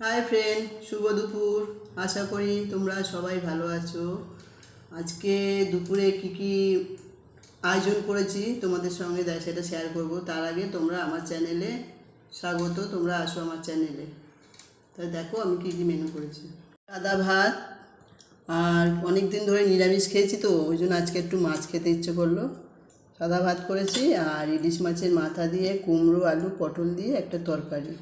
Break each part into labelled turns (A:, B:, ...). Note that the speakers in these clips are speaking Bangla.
A: হাই ফ্রেন্ড শুভ দুপুর। আশা করি তোমরা সবাই ভালো আছো। আজকে দুপুরে কি কি আয়োজন করেছি তোমাদের সঙ্গে সেটা শেয়ার করব। তার আগে তোমরা আমার চ্যানেলে স্বাগত। তোমরা আসো আমার চ্যানেলে তাই দেখো আমি কী কী মেনু করেছি। সাদা ভাত আর অনেক দিন ধরে নিরামিষ খেয়েছি তো, ওই জন্য আজকে একটু মাছ খেতে ইচ্ছে করল। সাদা ভাত করেছি আর ইলিশ মাছের মাথা দিয়ে কুমড়ো, আলু, পটল দিয়ে একটা তরকারি।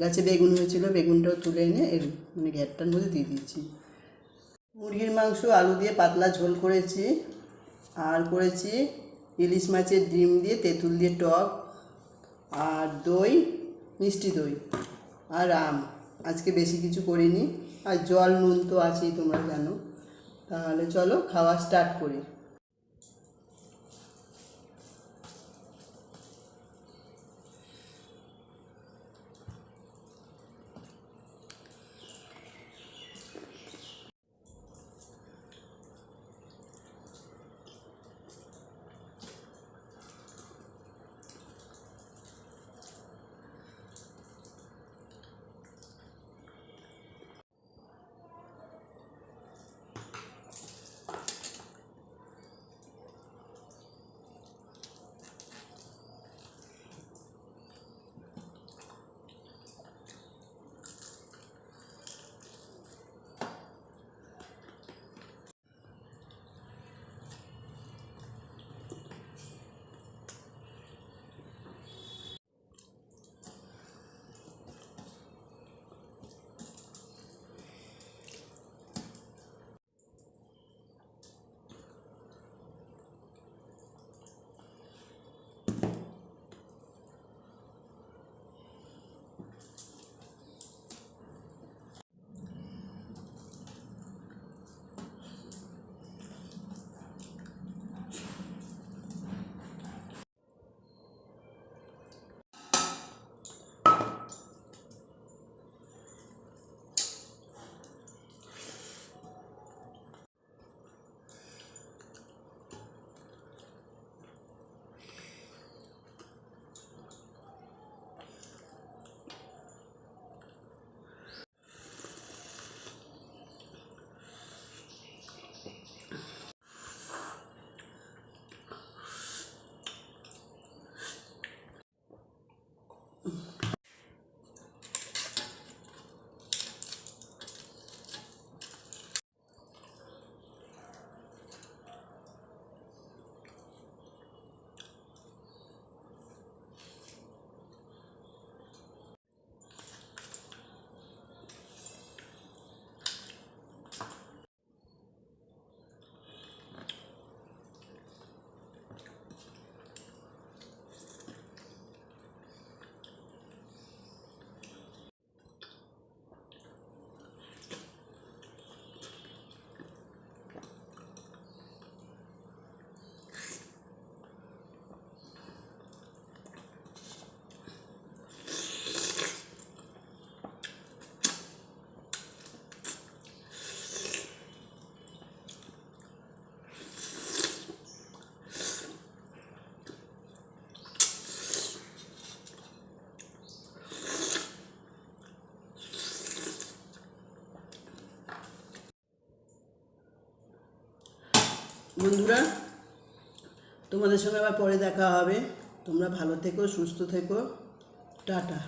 A: গাছে বেগুন হয়েছিল, বেগুনটাও তুলে এনে এর মানে ঘ্যাটটার মধ্যে দিয়ে দিয়েছি। মুরগির মাংস, আলু দিয়ে পাতলা ঝোল করেছি, আর করেছি ইলিশ মাছের ডিম দিয়ে তেঁতুল দিয়ে টক, আর দই, মিষ্টি দই, আর আম। আজকে বেশি কিছু করিনি। আর জল, নুন তো আছেই, তোমরা জানো। তাহলে চলো, খাওয়া স্টার্ট করি। বন্ধুরা তোমাদের সঙ্গে আবার পরে দেখা হবে। তোমরা ভালো থেকো সুস্থ থেকো। টাটা।